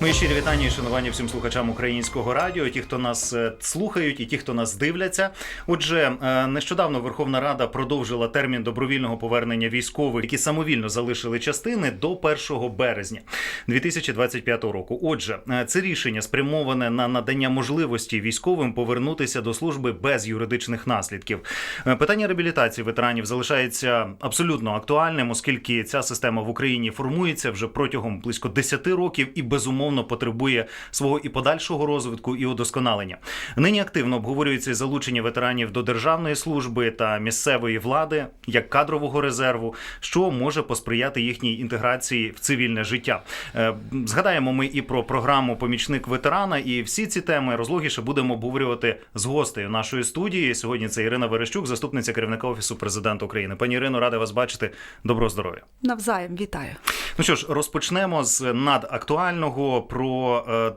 Мої щирі вітання і шанування всім слухачам українського радіо, ті, хто нас е, слухають, і ті, хто нас дивляться. Отже, е, нещодавно Верховна Рада продовжила термін добровільного повернення військових, які самовільно залишили частини до 1 березня 2025 року. Отже, е, це рішення спрямоване на надання можливості військовим повернутися до служби без юридичних наслідків. Питання реабілітації ветеранів залишається абсолютно актуальним, оскільки ця система в Україні формується вже протягом близько 10 років і безумовно потребує свого і подальшого розвитку і удосконалення. Нині активно обговорюється залучення ветеранів до державної служби та місцевої влади як кадрового резерву, що може посприяти їхній інтеграції в цивільне життя. Е, Згадаємо ми і про програму Помічник ветерана, і всі ці теми розлогіше будемо обговорювати з гостею нашої студії. Сьогодні це Ірина Верещук, заступниця керівника офісу президента України. Пані Ірино, рада вас бачити. Доброго здоров'я. Навзаєм вітаю. Ну що ж, розпочнемо з надактуального про. е,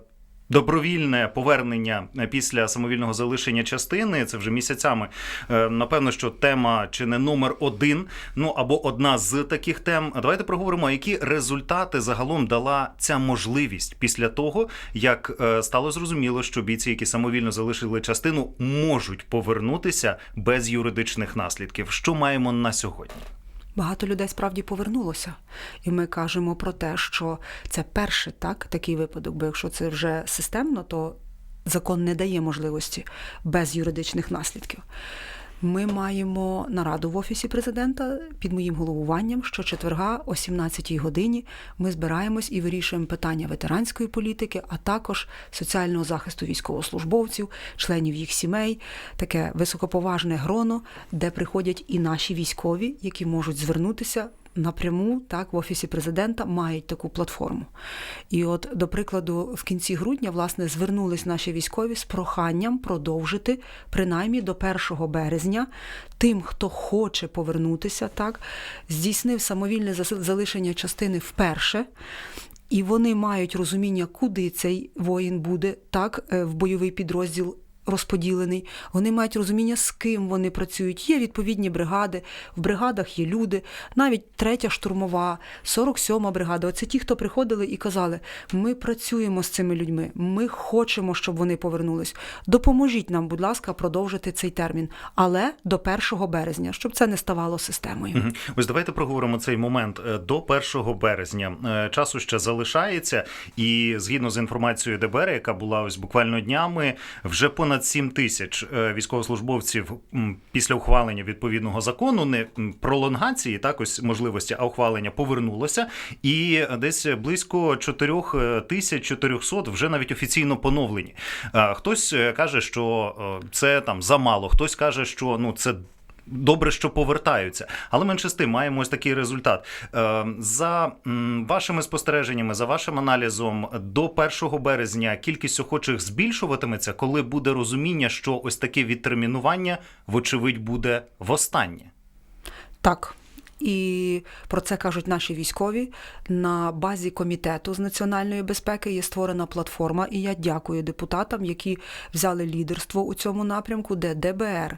Добровільне повернення після самовільного залишення частини це вже місяцями. Е, Напевно, що тема чи не номер один, ну або одна з таких тем. Давайте проговоримо, які результати загалом дала ця можливість після того, як е, стало зрозуміло, що бійці, які самовільно залишили частину, можуть повернутися без юридичних наслідків. Що маємо на сьогодні? Багато людей справді повернулося, і ми кажемо про те, що це перший так такий випадок. Бо якщо це вже системно, то закон не дає можливості без юридичних наслідків. Ми маємо нараду в офісі президента під моїм головуванням. Що четверга о 17-й годині ми збираємось і вирішуємо питання ветеранської політики, а також соціального захисту військовослужбовців, членів їх сімей, таке високоповажне гроно, де приходять і наші військові, які можуть звернутися. Напряму так в офісі президента мають таку платформу. І от, до прикладу, в кінці грудня власне звернулись наші військові з проханням продовжити принаймні до 1 березня тим, хто хоче повернутися, так здійснив самовільне залишення частини вперше. І вони мають розуміння, куди цей воїн буде так е, в бойовий підрозділ розподілений. Вони мають розуміння, з ким вони працюють. Є відповідні бригади, в бригадах є люди, навіть третя штурмова, 47-ма бригада. Оце ті, хто приходили і казали: ми працюємо з цими людьми, ми хочемо, щоб вони повернулись. Допоможіть нам, будь ласка, продовжити цей термін, але до 1 березня, щоб це не ставало системою. Ось давайте проговоримо цей момент Е, до 1 березня. Е, Часу ще залишається, і згідно з інформацією ДБР, яка була ось буквально днями, вже понад 7 тисяч е, військовослужбовців після ухвалення відповідного закону, не пролонгації, так ось можливості, а ухвалення повернулося. І десь близько 4 тисяч 400 вже навіть офіційно поновлені. Е, Хтось е, каже, що е, це там замало, хтось каже, що ну це Добре, що повертаються, але менше з тим маємо ось такий результат. Е, За вашими спостереженнями, за вашим аналізом, до 1 березня кількість охочих збільшуватиметься, коли буде розуміння, що ось таке відтермінування, вочевидь, буде востаннє. Так. І про це кажуть наші військові. На базі комітету з національної безпеки є створена платформа, і я дякую депутатам, які взяли лідерство у цьому напрямку, де ДБР,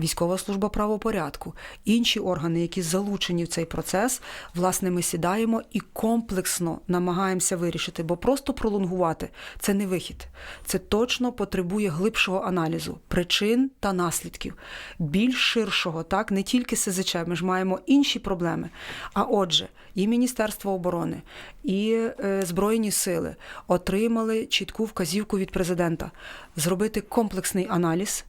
Військова служба правопорядку, інші органи, які залучені в цей процес, власне, ми сідаємо і комплексно намагаємося вирішити, бо просто пролонгувати це не вихід. Це точно потребує глибшого аналізу причин та наслідків, більш ширшого, так не тільки СЗЧ, ми ж маємо інші проблеми. А отже, і Міністерство оборони, і е, Збройні сили отримали чітку вказівку від президента зробити комплексний аналіз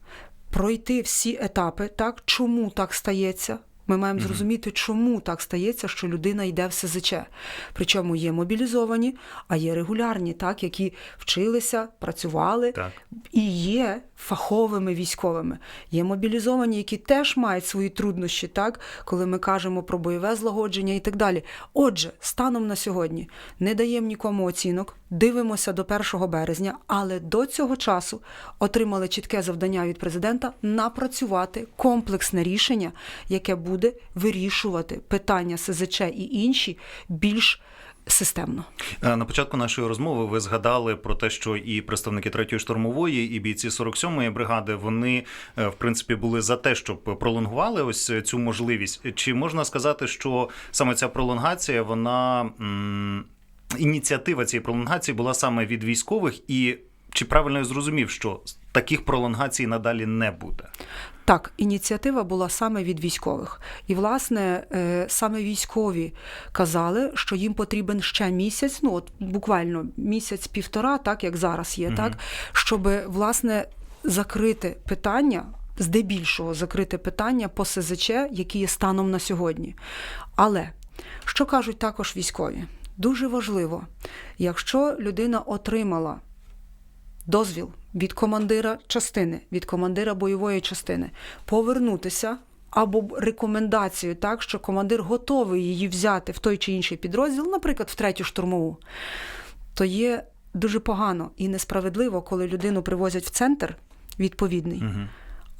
пройти всі етапи, так чому так стається. Ми маємо зрозуміти, чому так стається, що людина йде в СЗЧ. Причому є мобілізовані, а є регулярні, так, які вчилися, працювали Так. і є фаховими військовими. Є мобілізовані, які теж мають свої труднощі, так, коли ми кажемо про бойове злагодження і так далі. Отже, станом на сьогодні не даємо нікому оцінок, дивимося до 1 березня, але до цього часу отримали чітке завдання від президента напрацювати комплексне рішення, яке буде вирішувати питання СЗЧ і інші більш системно. Е, На початку нашої розмови ви згадали про те, що і представники третьої штурмової, і бійці 47-ї бригади вони е, в принципі були за те, щоб пролонгували ось цю можливість. Чи можна сказати, що саме ця пролонгація вона. ініціатива цієї пролонгації була саме від військових, і чи правильно я зрозумів, що таких пролонгацій надалі не буде? Так, ініціатива була саме від військових. І, власне, е, саме військові казали, що їм потрібен ще місяць, ну от буквально місяць-півтора, так як зараз є, Мгм. так, щоб власне закрити питання. Здебільшого закрити питання по СЗЧ, які є станом на сьогодні. Але що кажуть також військові? Дуже важливо, якщо людина отримала дозвіл від командира частини, від командира бойової частини повернутися. Або рекомендацію, так що командир готовий її взяти в той чи інший підрозділ, наприклад, в третю штурмову, то є дуже погано і несправедливо, коли людину привозять в центр відповідний, Угу.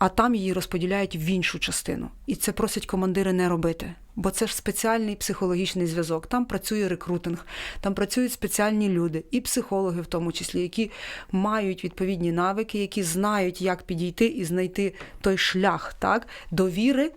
А там її розподіляють в іншу частину. І це просять командири не робити. Бо це ж спеціальний психологічний зв'язок. Там працює рекрутинг, там працюють спеціальні люди, і психологи, в тому числі, які мають відповідні навики, які знають, як підійти і знайти той шлях так, довіри.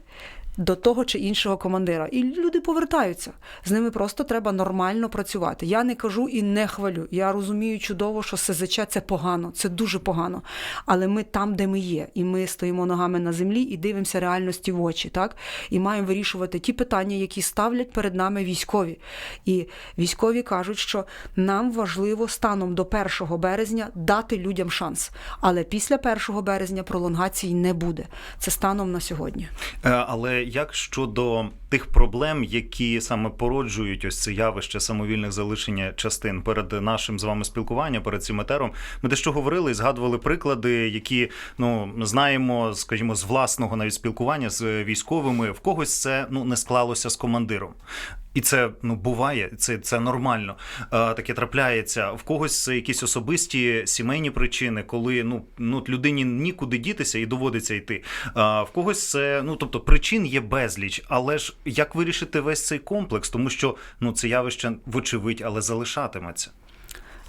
До того чи іншого командира. І люди повертаються. З ними просто треба нормально працювати. Я не кажу і не хвалю. Я розумію чудово, що СЗЧ це погано, це дуже погано. Але ми там, де ми є, і ми стоїмо ногами на землі і дивимося реальності в очі, так? І маємо вирішувати ті питання, які ставлять перед нами військові. І військові кажуть, що нам важливо станом до 1 березня дати людям шанс. Але після 1 березня пролонгації не буде. Це станом на сьогодні. Е, Але як щодо тих проблем, які саме породжують ось це явище самовільних залишення частин перед нашим з вами спілкуванням, перед цим етером, ми дещо говорили і згадували приклади, які ну знаємо, скажімо, з власного навіть спілкування з військовими. В когось це ну не склалося з командиром. І це ну буває, це, це нормально. Е, таке трапляється. В когось це якісь особисті сімейні причини, коли ну, ну людині нікуди дітися і доводиться йти. А в когось це ну тобто причин є безліч, але ж як вирішити весь цей комплекс, тому що ну це явище вочевидь, але залишатиметься.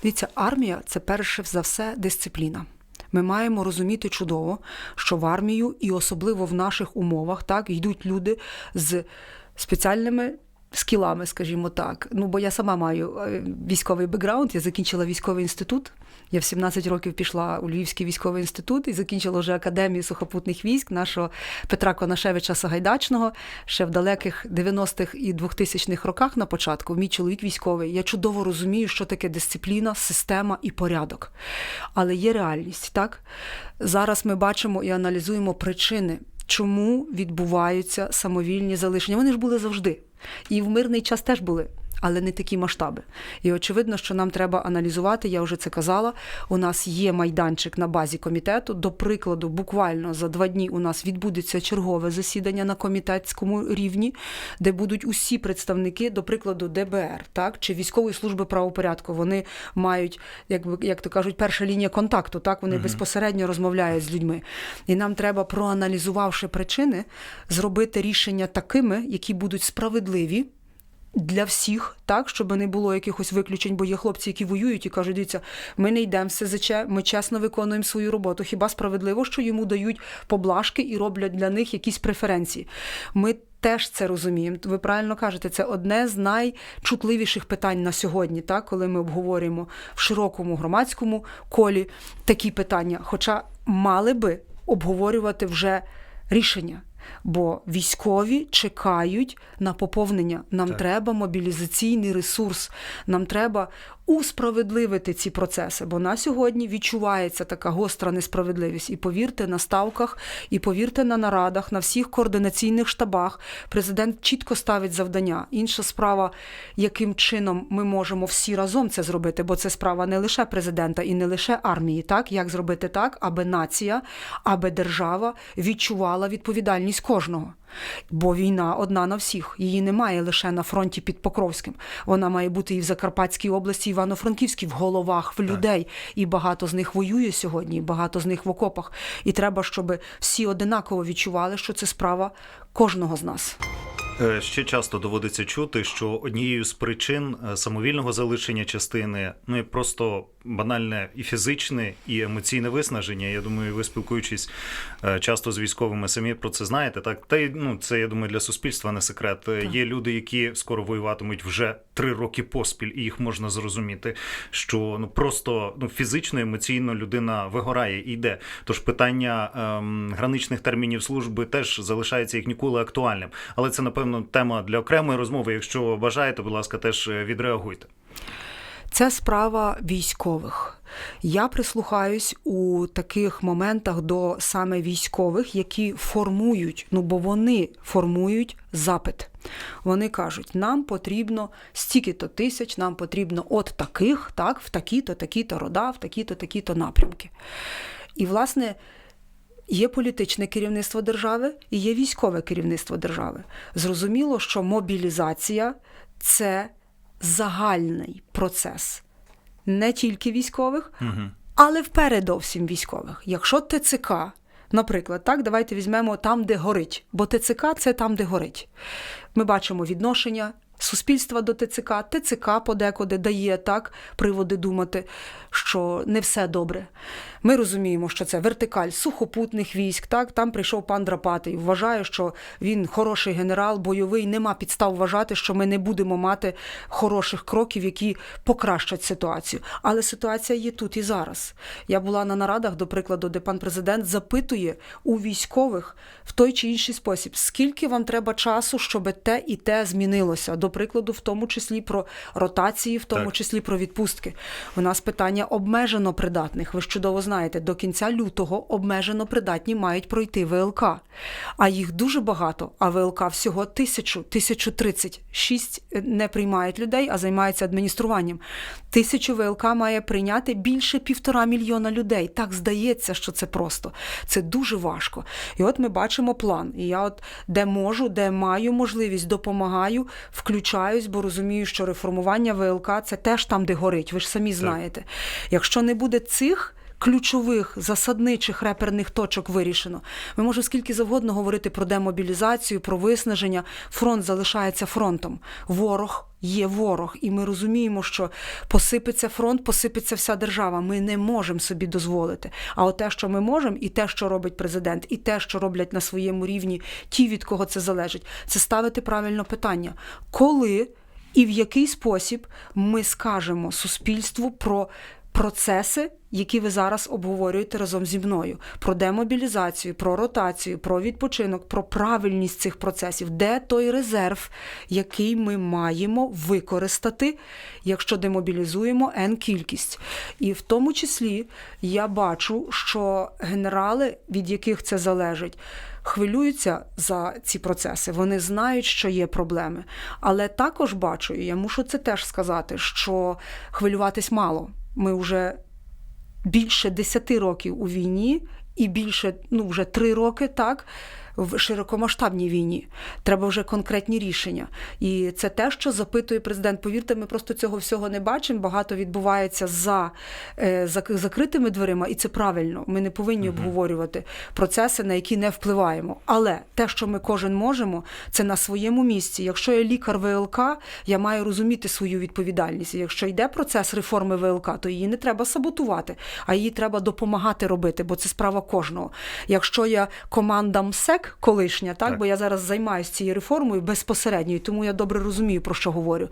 Дивіться, армія це перше за все дисципліна. Ми маємо розуміти чудово, що в армію і особливо в наших умовах так йдуть люди з спеціальними. Скілами, скажімо так. Ну, бо я сама маю е, військовий бекграунд, я закінчила військовий інститут. Я в 17 років пішла у Львівський військовий інститут і закінчила вже академію сухопутних військ нашого Петра Конашевича Сагайдачного ще в далеких 90-х і 2000-х роках на початку. Мій чоловік військовий. Я чудово розумію, що таке дисципліна, система і порядок. Але є реальність, так? Зараз ми бачимо і аналізуємо причини, чому відбуваються самовільні залишення. Вони ж були завжди. І в мирний час теж були. Але не такі масштаби. І очевидно, що нам треба аналізувати, я вже це казала. У нас є майданчик на базі комітету. До прикладу, буквально за два дні у нас відбудеться чергове засідання на комітетському рівні, де будуть усі представники, до прикладу, ДБР, так чи військової служби правопорядку. Вони мають, якби як то кажуть, перша лінія контакту. Так вони безпосередньо розмовляють з людьми. І нам треба, проаналізувавши причини, зробити рішення такими, які будуть справедливі для всіх, так, щоб не було якихось виключень, бо є хлопці, які воюють і кажуть, дивіться, ми не йдемо в СЗЧ, ми чесно виконуємо свою роботу. Хіба справедливо, що йому дають поблажки і роблять для них якісь преференції? Ми теж це розуміємо. Ви правильно кажете, це одне з найчутливіших питань на сьогодні, так, коли ми обговорюємо в широкому громадському колі такі питання. Хоча мали би обговорювати вже рішення. Бо військові чекають на поповнення. Нам Так. треба мобілізаційний ресурс. Нам треба усправедливити ці процеси. Бо на сьогодні відчувається така гостра несправедливість. І повірте, на ставках, і повірте на нарадах, на всіх координаційних штабах. Президент чітко ставить завдання. Інша справа, яким чином ми можемо всі разом це зробити, бо це справа не лише президента і не лише армії. Так як зробити так, аби нація, аби держава відчувала відповідальність кожного. Бо війна одна на всіх. Її немає лише на фронті під Покровським. Вона має бути і в Закарпатській області, і Івано-Франківській, в головах, в людей. І багато з них воює сьогодні, і багато з них в окопах. І треба, щоб всі одинаково відчували, що це справа кожного з нас. Е, Ще часто доводиться чути, що однією з причин е, самовільного залишення частини ну і просто банальне і фізичне, і емоційне виснаження. Я думаю, ви спілкуючись е, часто з військовими, самі про це знаєте. Так, та й ну це я думаю для суспільства не секрет. Е, Є люди, які скоро воюватимуть вже три роки поспіль, і їх можна зрозуміти, що ну просто ну фізично, емоційно людина вигорає і йде. Тож питання ем, граничних термінів служби теж залишається як ніколи актуальним. Але це напевно тема для окремої розмови. Якщо бажаєте, будь ласка, теж е, відреагуйте. Це справа військових. Я прислухаюсь у таких моментах до саме військових, які формують, ну бо вони формують запит. Вони кажуть, нам потрібно стільки-то тисяч, нам потрібно от таких, так, в такі-то, такі-то рода, в такі-то, такі-то напрямки. І, власне, Є політичне керівництво держави і є військове керівництво держави. Зрозуміло, що мобілізація це загальний процес не тільки військових, але впередовсім військових. Якщо ТЦК, наприклад, так, давайте візьмемо там, де горить, бо ТЦК це там, де горить. Ми бачимо відношення. Суспільства до ТЦК, ТЦК подекуди дає так приводи думати, що не все добре. Ми розуміємо, що це вертикаль сухопутних військ. Так там прийшов пан Драпатий. Вважає, що він хороший генерал, бойовий. Нема підстав вважати, що ми не будемо мати хороших кроків, які покращать ситуацію. Але ситуація є тут і зараз. Я була на нарадах, до прикладу, де пан президент запитує у військових в той чи інший спосіб, скільки вам треба часу, щоб те і те змінилося. До прикладу, в тому числі про ротації, в тому Так. числі про відпустки. У нас питання обмежено придатних. Ви ж чудово знаєте, до кінця лютого обмежено придатні мають пройти ВЛК. А їх дуже багато, а ВЛК всього тисячу, тисячу тридцять. Шість е, не приймають людей, а займаються адмініструванням. Тисячу ВЛК має прийняти більше півтора мільйона людей. Так здається, що це просто. Це дуже важко. І от ми бачимо план. І я, от де можу, де маю можливість, допомагаю, включаюсь, бо розумію, що реформування ВЛК це теж там, де горить. Ви ж самі знаєте. Якщо не буде цих. Ключових засадничих реперних точок вирішено. Ми можемо скільки завгодно говорити про демобілізацію, про виснаження. Фронт залишається фронтом. Ворог є ворог, і ми розуміємо, що посипеться фронт, посипеться вся держава. Ми не можемо собі дозволити. А от те, що ми можемо, і те, що робить президент, і те, що роблять на своєму рівні ті, від кого це залежить, це ставити правильно питання, коли і в який спосіб ми скажемо суспільству про процеси, які ви зараз обговорюєте разом зі мною: про демобілізацію, про ротацію, про відпочинок, про правильність цих процесів, де той резерв, який ми маємо використати, якщо демобілізуємо N кількість. І в тому числі я бачу, що генерали, від яких це залежить, хвилюються за ці процеси. Вони знають, що є проблеми. Але також бачу, і я мушу це теж сказати, що хвилюватись мало. Ми вже більше 10 років у війні, і більше, ну вже 3 роки так. В широкомасштабній війні треба вже конкретні рішення, і це те, що запитує президент. Повірте, ми просто цього всього не бачимо. Багато відбувається за е, закритими дверима, і це правильно. Ми не повинні обговорювати процеси, на які не впливаємо. Але те, що ми кожен можемо, це на своєму місці. Якщо я лікар ВЛК, я маю розуміти свою відповідальність. І Якщо йде процес реформи ВЛК, то її не треба саботувати, а її треба допомагати робити, бо це справа кожного. Якщо я команда МСЕК колишня, так, Так. бо я зараз займаюся цією реформою безпосередньо, і тому я добре розумію, про що говорю.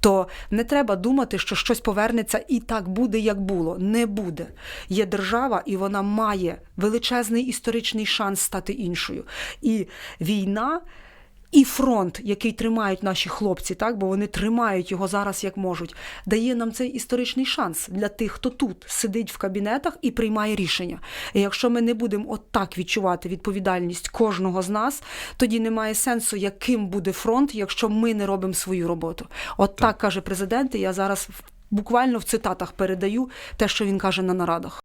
То не треба думати, що щось повернеться і так буде, як було. Не буде. Є держава, і вона має величезний історичний шанс стати іншою. І війна. І фронт, який тримають наші хлопці, так бо вони тримають його зараз як можуть, дає нам цей історичний шанс для тих, хто тут сидить в кабінетах і приймає рішення. І якщо ми не будемо отак відчувати відповідальність кожного з нас, тоді немає сенсу, яким буде фронт, якщо ми не робимо свою роботу. От так каже президент. І я зараз буквально в цитатах передаю те, що він каже на нарадах.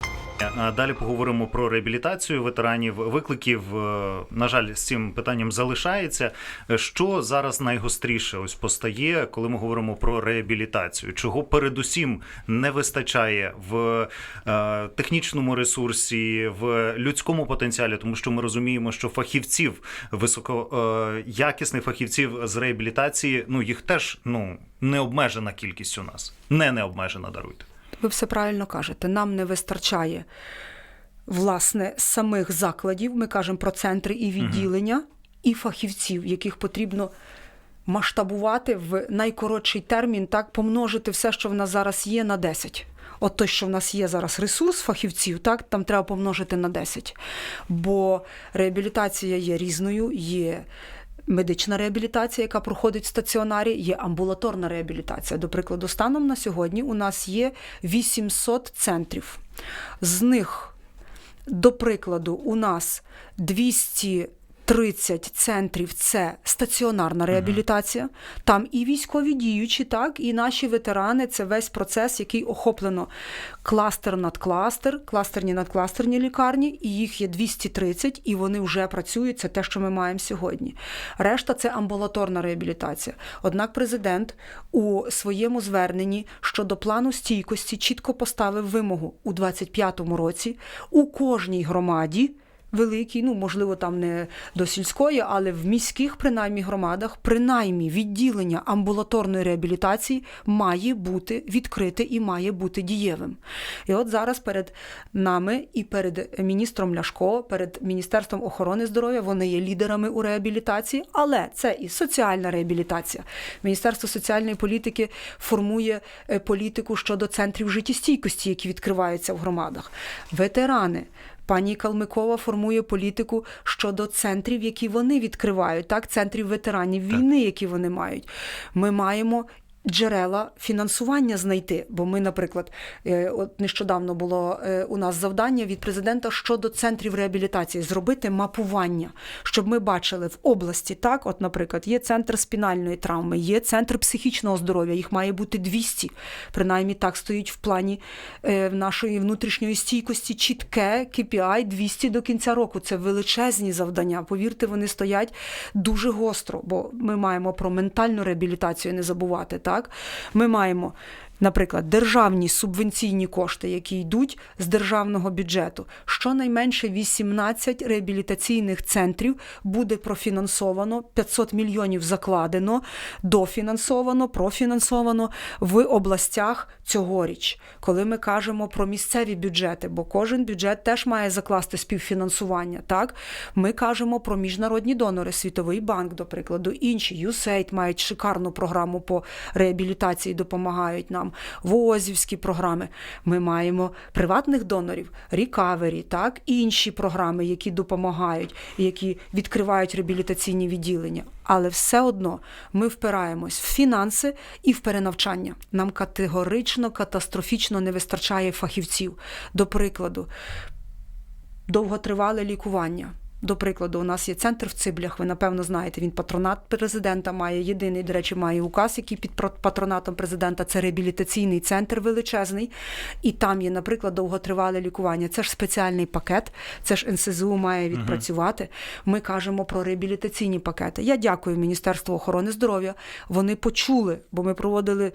Далі поговоримо про реабілітацію ветеранів. Викликів, е, на жаль, з цим питанням залишається. Е, Що зараз найгостріше ось постає, коли ми говоримо про реабілітацію? Чого передусім не вистачає в е, технічному ресурсі, в людському потенціалі, тому що ми розуміємо, що фахівців високоякісних фахівців з реабілітації, ну їх теж ну не обмежена кількість у нас, не необмежена, даруйте. Ви все правильно кажете. Нам не вистачає власне самих закладів. Ми кажемо про центри і відділення, і фахівців, яких потрібно масштабувати в найкоротший термін, так помножити все, що в нас зараз є, на 10. От той, що в нас є зараз ресурс фахівців, так там треба помножити на 10. Бо реабілітація є різною, є медична реабілітація, яка проходить в стаціонарі, є амбулаторна реабілітація. До прикладу, станом на сьогодні у нас є 800 центрів. З них, до прикладу, у нас 230 центрів це стаціонарна реабілітація. Там і військові діючі, так, і наші ветерани це весь процес, який охоплено кластер над кластер, кластерні надкластерні лікарні, і їх є 230, і вони вже працюють. Це те, що ми маємо сьогодні. Решта це амбулаторна реабілітація. Однак президент у своєму зверненні щодо плану стійкості чітко поставив вимогу у 2025 році у кожній громаді. Великий, ну можливо, там не до сільської, але в міських принаймні громадах, принаймні відділення амбулаторної реабілітації має бути відкрите і має бути дієвим. І от зараз перед нами і перед міністром Ляшко, перед Міністерством охорони здоров'я вони є лідерами у реабілітації, але це і соціальна реабілітація. Міністерство соціальної політики формує е, політику щодо центрів життєстійкості, які відкриваються в громадах. Ветерани. Пані Калмикова формує політику щодо центрів, які вони відкривають, так центрів ветеранів війни, які вони мають. Ми маємо. Джерела фінансування знайти, бо ми, наприклад, е, от нещодавно було е, у нас завдання від президента щодо центрів реабілітації зробити мапування, щоб ми бачили в області. Так, от, наприклад, є центр спінальної травми, є центр психічного здоров'я, їх має бути 200. Принаймні так стоїть в плані е, нашої внутрішньої стійкості. Чітке KPI 200 до кінця року. Це величезні завдання. Повірте, вони стоять дуже гостро, бо ми маємо про ментальну реабілітацію не забувати. Так, ми маємо. Наприклад, державні субвенційні кошти, які йдуть з державного бюджету, щонайменше 18 реабілітаційних центрів буде профінансовано, 500 мільйонів закладено, дофінансовано, профінансовано в областях цьогоріч, коли ми кажемо про місцеві бюджети, бо кожен бюджет теж має закласти співфінансування. Так, ми кажемо про міжнародні донори, Світовий банк, до прикладу, інші USAID мають шикарну програму по реабілітації, допомагають нам. ВООЗівські програми. Ми маємо приватних донорів, Recovery, так, інші програми, які допомагають, які відкривають реабілітаційні відділення. Але все одно ми впираємось в фінанси і в перенавчання. Нам категорично, катастрофічно не вистачає фахівців. До прикладу, довготривале лікування. До прикладу, у нас є центр в Циблях. Ви напевно знаєте, він патронат президента має єдиний, до речі, має указ, який під патронатом президента. Це реабілітаційний центр величезний. І там є, наприклад, довготривале лікування. Це ж спеціальний пакет, це ж НСЗУ має відпрацювати. Ми кажемо про реабілітаційні пакети. Я дякую Міністерству охорони здоров'я. Вони почули, бо ми проводили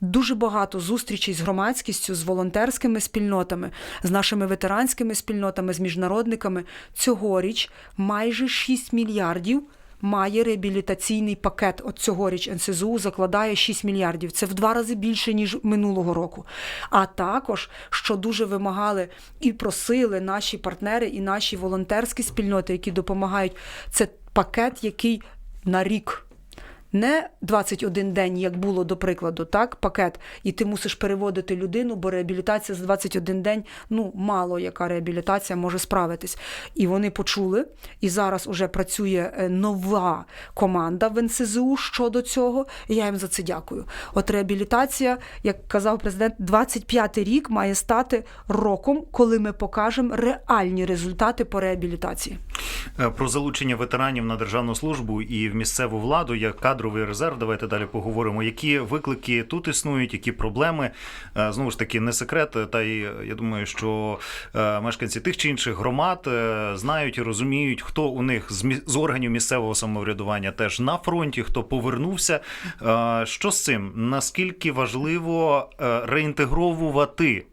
дуже багато зустрічей з громадськістю, з волонтерськими спільнотами, з нашими ветеранськими спільнотами, з міжнародниками. Цьогоріч майже 6 мільярдів. Має реабілітаційний пакет от цьогоріч НСЗУ закладає 6 мільярдів. Це в два рази більше ніж минулого року. А також що дуже вимагали і просили наші партнери, і наші волонтерські спільноти, які допомагають. Це пакет, який на рік. Не 21 день, як було до прикладу, так, пакет, і ти мусиш переводити людину, бо реабілітація за 21 день, ну, мало яка реабілітація може справитись. І вони почули, і зараз уже працює е, нова команда в НСЗУ щодо цього. І я їм за це дякую. От реабілітація, як казав президент, 25 рік має стати роком, коли ми покажемо реальні результати по реабілітації. Е, Про залучення ветеранів на державну службу і в місцеву владу як кадровий резерв. Давайте далі поговоримо. Які виклики тут існують, які проблеми Е, знову ж таки не секрет. Та й я думаю, що е, мешканці тих чи інших громад е, знають і розуміють, хто у них з органів місцевого самоврядування теж на фронті, хто повернувся. Що з цим? Наскільки важливо реінтегровувати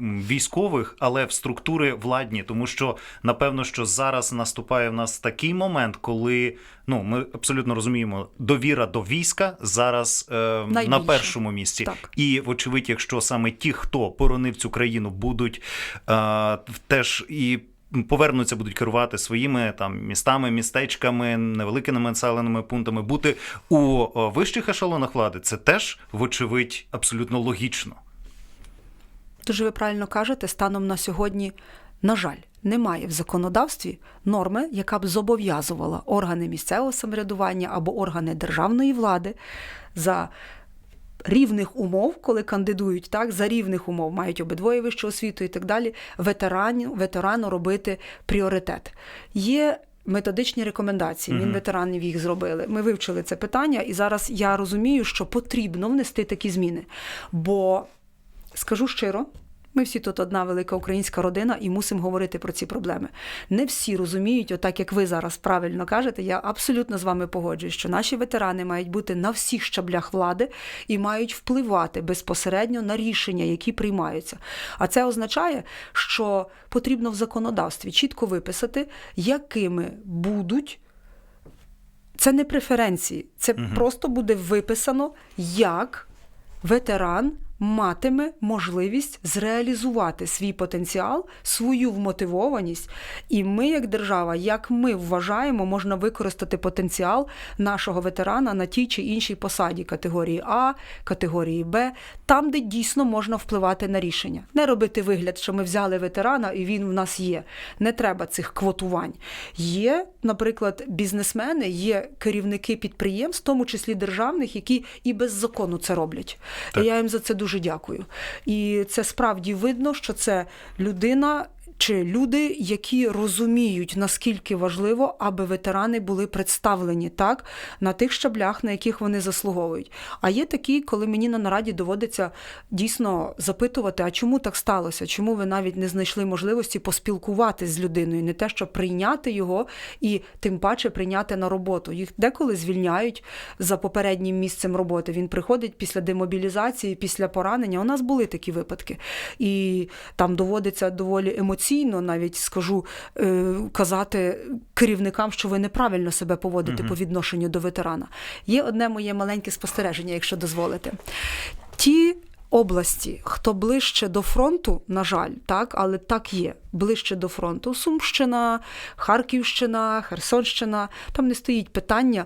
військових, але в структури владні, тому що напевно, що зараз наступає в нас такий момент, коли ну ми абсолютно розуміємо, довіра до війська зараз е, на першому місці. Так. І вочевидь, якщо саме ті, хто боронив цю країну, будуть е, теж і. Повернуться, будуть керувати своїми там містами, містечками, невеликими населеними пунктами, бути у вищих ешелонах влади. Це теж, вочевидь, абсолютно логічно. Дуже ви правильно кажете, станом на сьогодні, на жаль, немає в законодавстві норми, яка б зобов'язувала органи місцевого самоврядування або органи державної влади за рівних умов, коли кандидують, так, за рівних умов мають обидвоє вищу освіту і так далі, ветерану, ветерану робити пріоритет. Є методичні рекомендації. Мінветеранів їх зробили. Ми вивчили це питання, і зараз я розумію, що потрібно внести такі зміни. Бо скажу щиро. Ми всі тут одна велика українська родина і мусимо говорити про ці проблеми. Не всі розуміють, отак як ви зараз правильно кажете. Я абсолютно з вами погоджуюсь, що наші ветерани мають бути на всіх щаблях влади і мають впливати безпосередньо на рішення, які приймаються. А це означає, що потрібно в законодавстві чітко виписати, якими будуть це не преференції, це просто буде виписано, як ветеран матиме можливість зреалізувати свій потенціал, свою вмотивованість. І ми, як держава, як ми вважаємо, можна використати потенціал нашого ветерана на тій чи іншій посаді категорії А, категорії Б, там, де дійсно можна впливати на рішення. Не робити вигляд, що ми взяли ветерана і він в нас є. Не треба цих квотувань. Є, наприклад, бізнесмени, є керівники підприємств, в тому числі державних, які і без закону це роблять. Так. І я їм за це дуже дякую. І це справді видно, що це людина. Чи люди, які розуміють, наскільки важливо, аби ветерани були представлені так на тих щаблях, на яких вони заслуговують. А є такі, коли мені на нараді доводиться дійсно запитувати, а чому так сталося? Чому ви навіть не знайшли можливості поспілкуватися з людиною, не те, щоб прийняти його і тим паче прийняти на роботу. Їх деколи звільняють за попереднім місцем роботи. Він приходить після демобілізації, після поранення. У нас були такі випадки, і там доводиться доволі емоційно, навіть скажу, е, казати керівникам, що ви неправильно себе поводите по відношенню до ветерана. Є одне моє маленьке спостереження, якщо дозволите. Ті області, хто ближче до фронту, на жаль, так, але так є, ближче до фронту. Сумщина, Харківщина, Херсонщина, там не стоїть питання.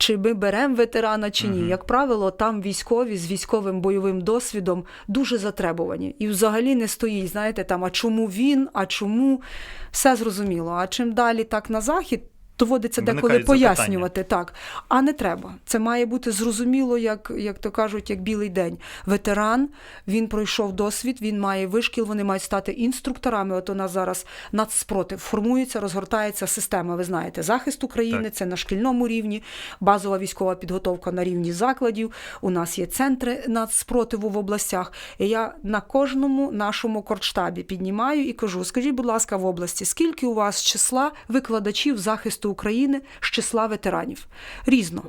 Чи ми беремо ветерана чи ні? Як правило, там військові з військовим бойовим досвідом дуже затребувані. І взагалі не стоїть, знаєте, там, а чому він, а чому все зрозуміло. А чим далі так на захід, доводиться деколи пояснювати так. А не треба. Це має бути зрозуміло, як, як то кажуть, як білий день. Ветеран, він пройшов досвід, він має вишкіл, вони мають стати інструкторами. От у нас зараз нацспротив формується, розгортається система. Ви знаєте, захист України Так. це на шкільному рівні, базова військова підготовка на рівні закладів. У нас є центри нацспротиву в областях. І я на кожному нашому кордштабі піднімаю і кажу: скажіть, будь ласка, в області, скільки у вас числа викладачів захисту України з числа ветеранів? Різно.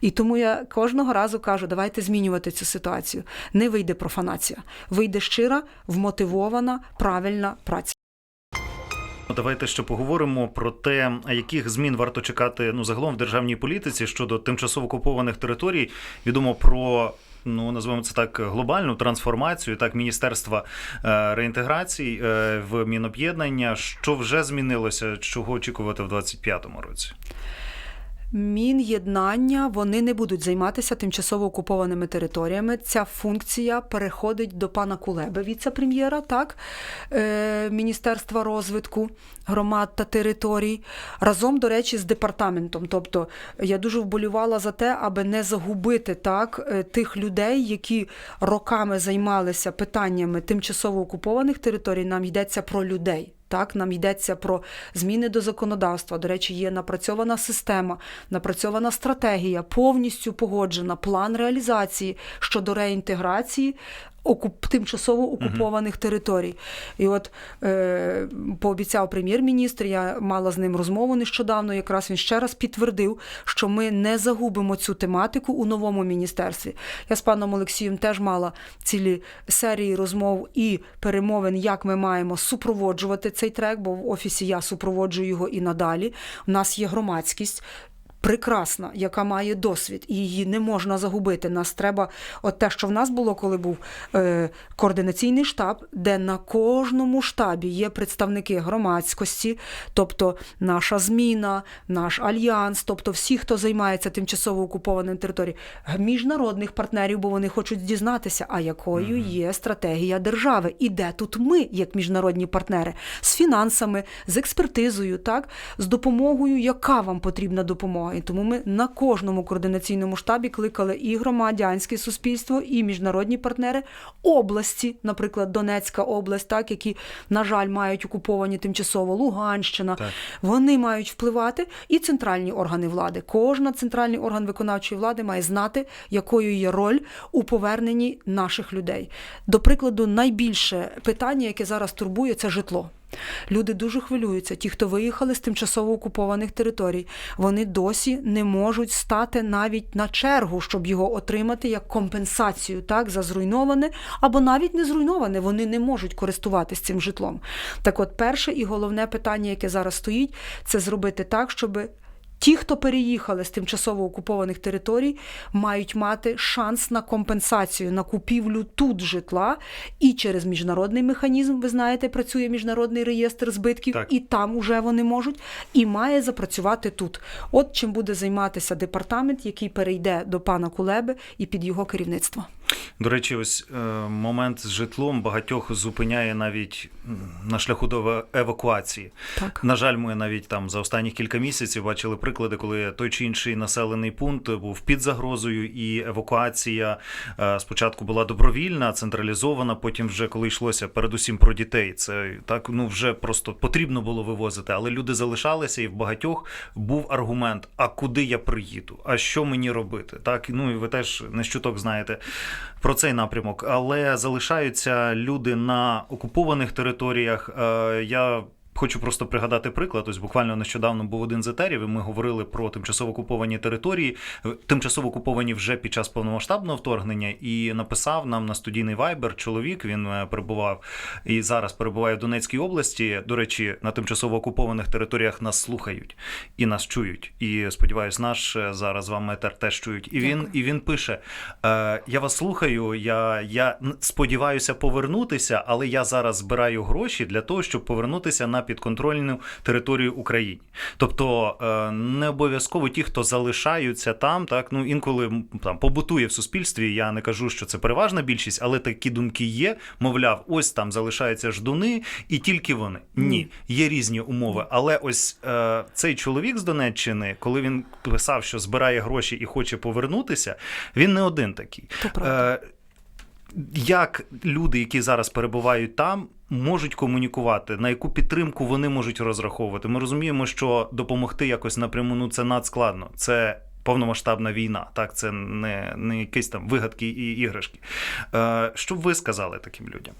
І тому я кожного разу кажу, давайте змінювати цю ситуацію. Не вийде профанація, вийде щира, вмотивована, правильна праця. Ну, Давайте ще поговоримо про те, яких змін варто чекати ну загалом в державній політиці щодо тимчасово окупованих територій. Відомо про. Ну, називаємо це так глобальну трансформацію, так міністерства е, реінтеграції е, в Міноб'єднання. Що вже змінилося? Чого очікувати в 25-му році? Мін'єднання вони не будуть займатися тимчасово окупованими територіями. Ця функція переходить до пана Кулеби, віце-прем'єра, так е, Міністерства розвитку громад та територій, разом, до речі, з департаментом. Тобто я дуже вболівала за те, аби не загубити так е, тих людей, які роками займалися питаннями тимчасово окупованих територій. Нам йдеться про людей. Так, нам йдеться про зміни до законодавства. До речі, є напрацьована система, напрацьована стратегія, повністю погоджена план реалізації щодо реінтеграції окуп, тимчасово окупованих територій. І от е, пообіцяв прем'єр-міністр, я мала з ним розмову нещодавно. Якраз він ще раз підтвердив, що ми не загубимо цю тематику у новому міністерстві. Я з паном Олексієм теж мала цілі серії розмов і перемовин, як ми маємо супроводжувати цей трек, бо в офісі я супроводжую його і надалі. У нас є громадськість прекрасна, яка має досвід, і її не можна загубити. Нас треба, от те, що в нас було, коли був е, координаційний штаб, де на кожному штабі є представники громадськості, тобто наша зміна, наш альянс, тобто всі, хто займається тимчасово окупованим територією, міжнародних партнерів, бо вони хочуть дізнатися, а якою є стратегія держави, і де тут ми, як міжнародні партнери, з фінансами, з експертизою, так, з допомогою, яка вам потрібна допомога. І тому ми на кожному координаційному штабі кликали і громадянське суспільство, і міжнародні партнери області, наприклад, Донецька область, так, які, на жаль, мають окуповані тимчасово Луганщина. Так. Вони мають впливати і центральні органи влади. Кожна центральний орган виконавчої влади має знати, якою є роль у поверненні наших людей. До прикладу, найбільше питання, яке зараз турбує, це житло. Люди дуже хвилюються. Ті, хто виїхали з тимчасово окупованих територій, вони досі не можуть стати навіть на чергу, щоб його отримати як компенсацію, так за зруйноване або навіть не зруйноване. Вони не можуть користуватись цим житлом. Так, от, перше і головне питання, яке зараз стоїть, це зробити так, щоб Ті, хто переїхали з тимчасово окупованих територій, мають мати шанс на компенсацію на купівлю тут житла і через міжнародний механізм. Ви знаєте, працює міжнародний реєстр збитків, Так. і там уже вони можуть, і має запрацювати тут. От чим буде займатися департамент, який перейде до пана Кулеби і під його керівництво. До речі, ось е, момент з житлом багатьох зупиняє навіть на шляху до евакуації. Так. На жаль, ми навіть там за останні кілька місяців бачили приклади, коли той чи інший населений пункт був під загрозою, і евакуація е, спочатку була добровільна, централізована. Потім, вже коли йшлося передусім про дітей, це так ну вже просто потрібно було вивозити. Але люди залишалися, і в багатьох був аргумент: а куди я приїду? А що мені робити? Так, ну і ви теж не щуток знаєте про цей напрямок, але залишаються люди на окупованих територіях. Е, Я Хочу просто пригадати приклад. Ось буквально нещодавно був один з етерів, і ми говорили про тимчасово окуповані території, е, тимчасово окуповані вже під час повномасштабного вторгнення. І написав нам на студійний вайбер чоловік. Він е, перебував і зараз перебуває в Донецькій області. До речі, на тимчасово окупованих територіях нас слухають і нас чують. І сподіваюсь, наш е, зараз з вами етер теж чують. І він Дякую. і він пише: е, Я вас слухаю. Я, я сподіваюся повернутися, але я зараз збираю гроші для того, щоб повернутися на підконтрольну територію України. Тобто е, не обов'язково ті, хто залишаються там, так ну інколи там побутує в суспільстві. Я не кажу, що це переважна більшість, але такі думки є. Мовляв, ось там залишаються ждуни, і тільки вони. Ні, є різні умови. Але ось е, цей чоловік з Донеччини, коли він писав, що збирає гроші і хоче повернутися, він не один такий. Е, як люди, які зараз перебувають там, можуть комунікувати, на яку підтримку вони можуть розраховувати? Ми розуміємо, що допомогти якось напряму ну це надскладно. Це повномасштабна війна, так це не, не якісь там вигадки і іграшки. Е, що б ви сказали таким людям?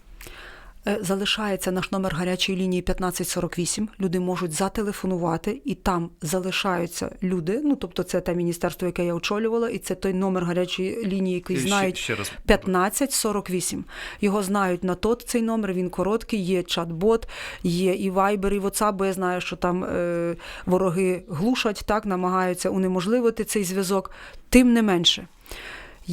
Е, Залишається наш номер гарячої лінії 1548. Люди можуть зателефонувати, і там залишаються люди. Ну тобто, це те міністерство, яке я очолювала, і це той номер гарячої лінії, який Ще- знають ще раз. 1548. Його знають на тот цей номер. Він короткий, є чат-бот, є і Viber, і WhatsApp, бо я знаю, що там е, вороги глушать, так намагаються унеможливити цей зв'язок. Тим не менше.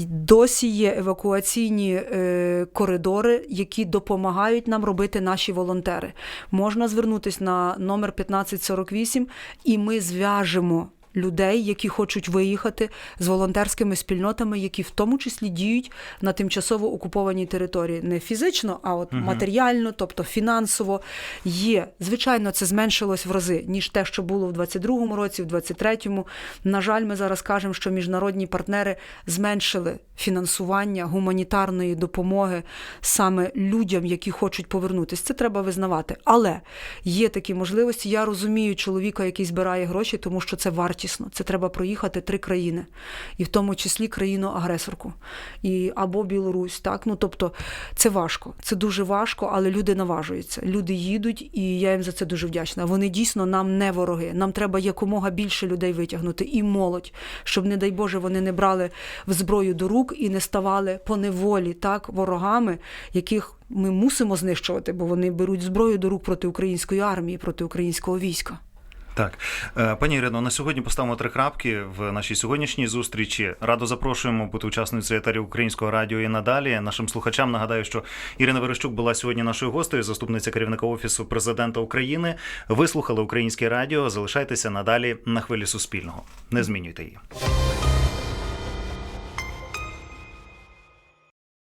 Досі є евакуаційні е, коридори, які допомагають нам робити наші волонтери. Можна звернутися на номер 1548, і ми зв'яжемо людей, які хочуть виїхати з волонтерськими спільнотами, які в тому числі діють на тимчасово окупованій території. Не фізично, а от матеріально, тобто фінансово є. Звичайно, це зменшилось в рази, ніж те, що було в 22-му році, в 23-му. На жаль, ми зараз кажемо, що міжнародні партнери зменшили фінансування гуманітарної допомоги саме людям, які хочуть повернутися. Це треба визнавати. Але є такі можливості. Я розумію чоловіка, який збирає гроші, тому що це вартісно. Вартісно. Це треба проїхати три країни, і в тому числі країну-агресорку, і або Білорусь. Так, ну тобто це важко, це дуже важко, але люди наважуються. Люди їдуть, і я їм за це дуже вдячна. Вони дійсно нам не вороги. Нам треба якомога більше людей витягнути, і молодь, щоб, не дай Боже, вони не брали в зброю до рук і не ставали по неволі так ворогами, яких ми мусимо знищувати, бо вони беруть зброю до рук проти української армії, проти українського війська. Так, Е, пані Ірино, на сьогодні поставимо три крапки в нашій сьогоднішній зустрічі. Радо запрошуємо бути учасницею етері українського радіо і надалі. Нашим слухачам нагадаю, що Ірина Верещук була сьогодні нашою гостею, заступниця керівника офісу президента України. Ви слухали українське радіо. Залишайтеся надалі на хвилі Суспільного. Не змінюйте її.